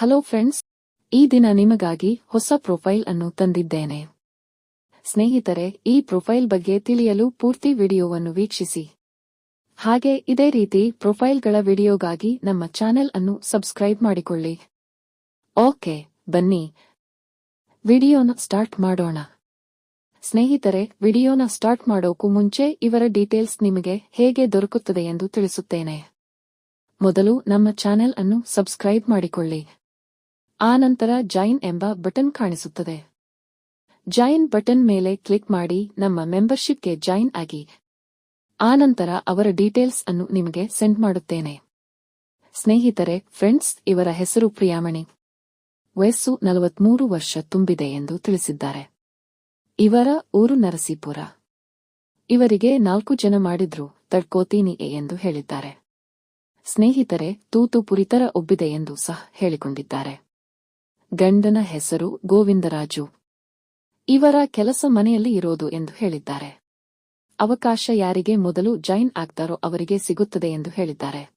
Hello friends ಈ ದಿನ ನಿಮಗಾಗಿ ಹೊಸ ಪ್ರೊಫೈಲ್ ಅನ್ನು ತಂದಿದ್ದೇನೆ. ಸ್ನೇಹಿತರೆ, ಈ ಪ್ರೊಫೈಲ್ ಬಗ್ಗೆ ತಿಳಿಯಲು ಪೂರ್ತಿ ವಿಡಿಯೋವನ್ನು ವೀಕ್ಷಿಸಿ. ಹಾಗೆ ಇದೇ ರೀತಿ ಪ್ರೊಫೈಲ್ಗಳ ವಿಡಿಯೋಗಾಗಿ ನಮ್ಮ ಚಾನೆಲ್ ಅನ್ನು ಸಬ್ಸ್ಕ್ರೈಬ್ ಮಾಡಿಕೊಳ್ಳಿ. ಓಕೆ, ಬನ್ನಿ. ವಿಡಿಯೋನ ಸ್ಟಾರ್ಟ್ ಮಾಡೋಣ. ಸ್ನೇಹಿತರೆ, ವಿಡಿಯೋನ ಸ್ಟಾರ್ಟ್ ಮಾಡೋಕು ಮುಂಚೆ ಇವರ ಡೀಟೇಲ್ಸ್ ನಿಮಗೆ ಹೇಗೆ ದೊರಕುತ್ತದೆ ಎಂದು ತಿಳಿಸುತ್ತೇನೆ. ಮೊದಲು ನಮ್ಮ ಚಾನೆಲ್ ಅನ್ನು ಸಬ್ಸ್ಕ್ರೈಬ್ ಮಾಡಿಕೊಳ್ಳಿ. ಆನಂತರ ಜಾಯಿನ್ ಎಂಬ ಬಟನ್ ಕಾಣಿಸುತ್ತದೆ. ಜಾಯಿನ್ ಬಟನ್ ಮೇಲೆ ಕ್ಲಿಕ್ ಮಾಡಿ ನಮ್ಮ ಮೆಂಬರ್ಶಿಪ್ಗೆ ಜಾಯಿನ್ ಆಗಿ. ಆನಂತರ ಅವರ ಡೀಟೇಲ್ಸ್ ಅನ್ನು ನಿಮಗೆ ಸೆಂಡ್ ಮಾಡುತ್ತೇನೆ. ಸ್ನೇಹಿತರೆ, ಫ್ರೆಂಡ್ಸ್, ಇವರ ಹೆಸರು ಪ್ರಿಯಾಮಣಿ. ವಯಸ್ಸು ನಲವತ್ಮೂರು ವರ್ಷ ತುಂಬಿದೆ ಎಂದು ತಿಳಿಸಿದ್ದಾರೆ. ಇವರ ಊರು ನರಸೀಪುರ. ಇವರಿಗೆ ನಾಲ್ಕು ಜನ ಮಾಡಿದ್ರು, ತಡ್ಕೋತೀನಿ ಎಂದು ಹೇಳಿದ್ದಾರೆ. ಸ್ನೇಹಿತರೆ, ತೂತು ಪುರಿತರ ಒಬ್ಬಿದೆ ಎಂದು ಸಹ ಹೇಳಿಕೊಂಡಿದ್ದಾರೆ. ಗಂಡನ ಹೆಸರು ಗೋವಿಂದರಾಜು. ಇವರ ಕೆಲಸ ಮನೆಯಲ್ಲಿ ಇರೋದು ಎಂದು ಹೇಳಿದ್ದಾರೆ. ಅವಕಾಶ ಯಾರಿಗೆ ಮೊದಲು ಜಾಯಿನ್ ಆಗ್ತಾರೋ ಅವರಿಗೆ ಸಿಗುತ್ತದೆ ಎಂದು ಹೇಳಿದ್ದಾರೆ.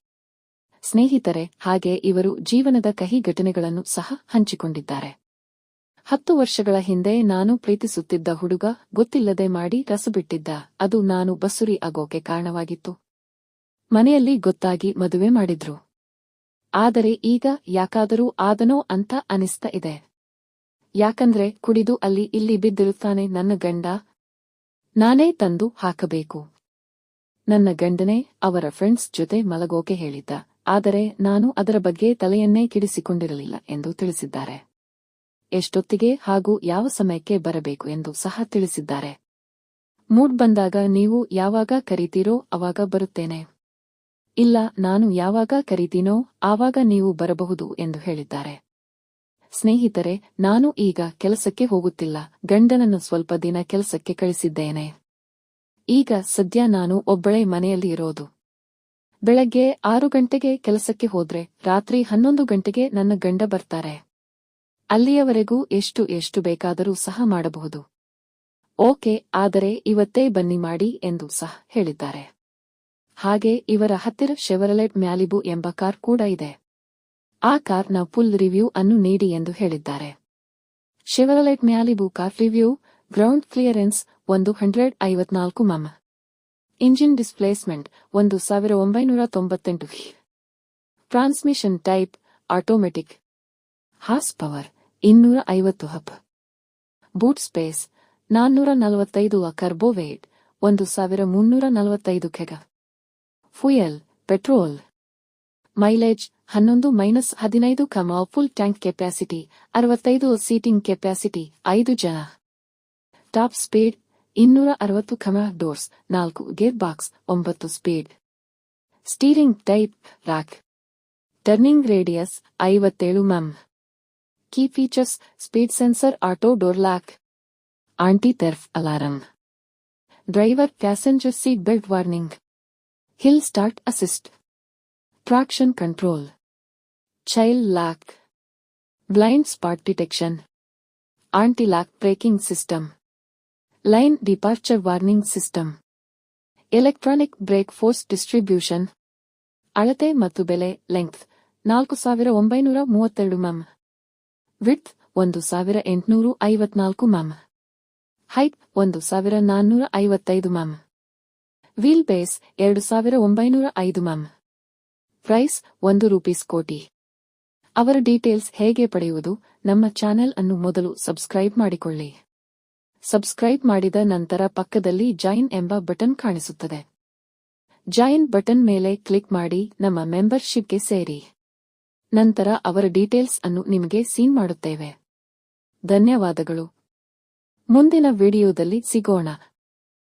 ಸ್ನೇಹಿತರೆ, ಹಾಗೆ ಇವರು ಜೀವನದ ಕಹಿ ಘಟನೆಗಳನ್ನು ಸಹ ಹಂಚಿಕೊಂಡಿದ್ದಾರೆ. ಹತ್ತು ವರ್ಷಗಳ ಹಿಂದೆ ನಾನು ಪ್ರೀತಿಸುತ್ತಿದ್ದ ಹುಡುಗ ಗೊತ್ತಿಲ್ಲದೆ ಮಾಡಿ ರಸಬಿಟ್ಟಿದ್ದ, ಅದು ನಾನು ಬಸುರಿ ಆಗೋಕೆ ಕಾರಣವಾಗಿತ್ತು. ಮನೆಯಲ್ಲಿ ಗೊತ್ತಾಗಿ ಮದುವೆ ಮಾಡಿದ್ರು. ಆದರೆ ಈಗ ಯಾಕಾದರೂ ಆದನೋ ಅಂತ ಅನಿಸ್ತಾ ಇದೆ. ಯಾಕಂದ್ರೆ ಕುಡಿದು ಅಲ್ಲಿ ಇಲ್ಲಿ ಬಿದ್ದಿರುತ್ತಾನೆ ನನ್ನ ಗಂಡ. ನಾನೇ ತಂದು ಹಾಕಬೇಕು. ನನ್ನ ಗಂಡನೇ ಅವರ ಫ್ರೆಂಡ್ಸ್ ಜೊತೆ ಮಲಗೋಕೆ ಹೇಳಿದ್ದ. ಆದರೆ ನಾನು ಅದರ ಬಗ್ಗೆ ತಲೆಯನ್ನೇ ಕಿಡಿಸಿಕೊಂಡಿರಲಿಲ್ಲ ಎಂದು ತಿಳಿಸಿದ್ದಾರೆ. ಎಷ್ಟೊತ್ತಿಗೆ ಹಾಗೂ ಯಾವ ಸಮಯಕ್ಕೆ ಬರಬೇಕು ಎಂದು ಸಹ ತಿಳಿಸಿದ್ದಾರೆ. ಮೂಡ್ ಬಂದಾಗ ನೀವು ಯಾವಾಗ ಕರೀತೀರೋ ಅವಾಗ ಬರುತ್ತೇನೆ. ಇಲ್ಲ, ನಾನು ಯಾವಾಗ ಕರೀತೀನೋ ಆವಾಗ ನೀವು ಬರಬಹುದು ಎಂದು ಹೇಳಿದ್ದಾರೆ. ಸ್ನೇಹಿತರೆ, ನಾನು ಈಗ ಕೆಲಸಕ್ಕೆ ಹೋಗುತ್ತಿಲ್ಲ, ಗಂಡನನ್ನು ಸ್ವಲ್ಪ ದಿನ ಕೆಲಸಕ್ಕೆ ಕಳಿಸಿದ್ದೇನೆ. ಈಗ ಸದ್ಯ ನಾನು ಒಬ್ಬಳೇ ಮನೆಯಲ್ಲಿ ಇರೋದು. ಬೆಳಗ್ಗೆ ಆರು ಗಂಟೆಗೆ ಕೆಲಸಕ್ಕೆ ಹೋದ್ರೆ ರಾತ್ರಿ ಹನ್ನೊಂದು ಗಂಟೆಗೆ ನನ್ನ ಗಂಡ ಬರ್ತಾರೆ. ಅಲ್ಲಿಯವರೆಗೂ ಎಷ್ಟು ಎಷ್ಟು ಬೇಕಾದರೂ ಸಹ ಮಾಡಬಹುದು. ಓಕೆ, ಆದರೆ ಇವತ್ತೇ ಬನ್ನಿ ಮಾಡಿ ಎಂದು ಸಹ ಹೇಳಿದ್ದಾರೆ. ಹಾಗೆ ಇವರ ಹತ್ತಿರ ಶೆವರಲೆಟ್ ಮ್ಯಾಲಿಬು ಎಂಬ ಕಾರ್ ಕೂಡ ಇದೆ. ಆ ಕಾರ್ನ ಫುಲ್ ರಿವ್ಯೂ ಅನ್ನು ನೀಡಿ ಎಂದು ಹೇಳಿದ್ದಾರೆ. Chevrolet Malibu car review ground clearance ಒಂದು ಹಂಡ್ರೆಡ್ ಐವತ್ನಾಲ್ಕು ಮಮ್. ಇಂಜಿನ್ ಡಿಸ್ಪ್ಲೇಸ್ಮೆಂಟ್ ಒಂದು ಸಾವಿರ ಒಂಬೈನೂರ ತೊಂಬತ್ತೆಂಟು. Transmission type automatic horse power ಇನ್ನೂರ ಐವತ್ತು ಹಬ್. ಬೂಟ್ ಸ್ಪೇಸ್ ನಾನ್ನೂರ ನಲವತ್ತೈದು ಕರ್ಬೋವೇಟ್ ಒಂದು ಸಾವಿರ ಮುನ್ನೂರ ನಲವತ್ತೈದು ಕೆಗ. ಫುಯಲ್ ಪೆಟ್ರೋಲ್ ಮೈಲೇಜ್ ಹನ್ನೊಂದು ಮೈನಸ್ ಹದಿನೈದು ಕಮ ಫುಲ್ ಟ್ಯಾಂಕ್ ಕೆಪ್ಯಾಸಿಟಿ ಅರವತ್ತೈದು ಸೀಟಿಂಗ್ ಕೆಪ್ಯಾಸಿಟಿ ಐದು ಜನ. ಟಾಪ್ ಸ್ಪೀಡ್ ಇನ್ನೂರ ಅರವತ್ತು ಕಮ ಡೋರ್ಸ್ ನಾಲ್ಕು ಗೇರ್ ಬಾಕ್ಸ್ ಒಂಬತ್ತು speed steering type rack turning radius ಐವತ್ತೇಳು ಮಮ್ key features speed sensor auto door lock anti ತೆರ್ಫ್ alarm driver passenger seat belt warning start assist traction control child lock blind spot detection anti lock braking system line departure warning system electronic brake force distribution ಅಳತೆ ಮತ್ತು ಬೆಲೆ length ನಾಲ್ಕು ಸಾವಿರ ಒಂಬೈನೂರ ಮೂವತ್ತೆರಡು ಮಮ್ width ಒಂದು ಸಾವಿರ ಎಂಟುನೂರು ಐವತ್ನಾಲ್ಕು ಮಮ್ ಹೈಟ್ ಒಂದು ಸಾವಿರ ನಾನ್ನೂರ ಐವತ್ತೈದು ಮಮ್ ವೀಲ್ ಬೇಸ್ ಎರಡು ಸಾವಿರ ಒಂಬೈನೂರ ಐದು ಮ್ಯಾಮ್ ಪ್ರೈಸ್ ಒಂದು ರೂಪೀಸ್ ಕೋಟಿ. ಅವರ ಡೀಟೇಲ್ಸ್ ಹೇಗೆ ಪಡೆಯುವುದು ನಮ್ಮ ಚಾನೆಲ್ ಅನ್ನು ಮೊದಲು ಸಬ್ಸ್ಕ್ರೈಬ್ ಮಾಡಿಕೊಳ್ಳಿ. ಸಬ್ಸ್ಕ್ರೈಬ್ ಮಾಡಿದ ನಂತರ ಪಕ್ಕದಲ್ಲಿ ಜಾಯಿನ್ ಎಂಬ ಬಟನ್ ಕಾಣಿಸುತ್ತದೆ. ಜಾಯಿನ್ ಬಟನ್ ಮೇಲೆ ಕ್ಲಿಕ್ ಮಾಡಿ ನಮ್ಮ ಮೆಂಬರ್ಶಿಪ್ಗೆ ಸೇರಿ. ನಂತರ ಅವರ ಡೀಟೇಲ್ಸ್ ಅನ್ನು ನಿಮಗೆ ಸೀನ್ ಮಾಡುತ್ತೇವೆ. ಧನ್ಯವಾದಗಳು. ಮುಂದಿನ ವಿಡಿಯೋದಲ್ಲಿ ಸಿಗೋಣ.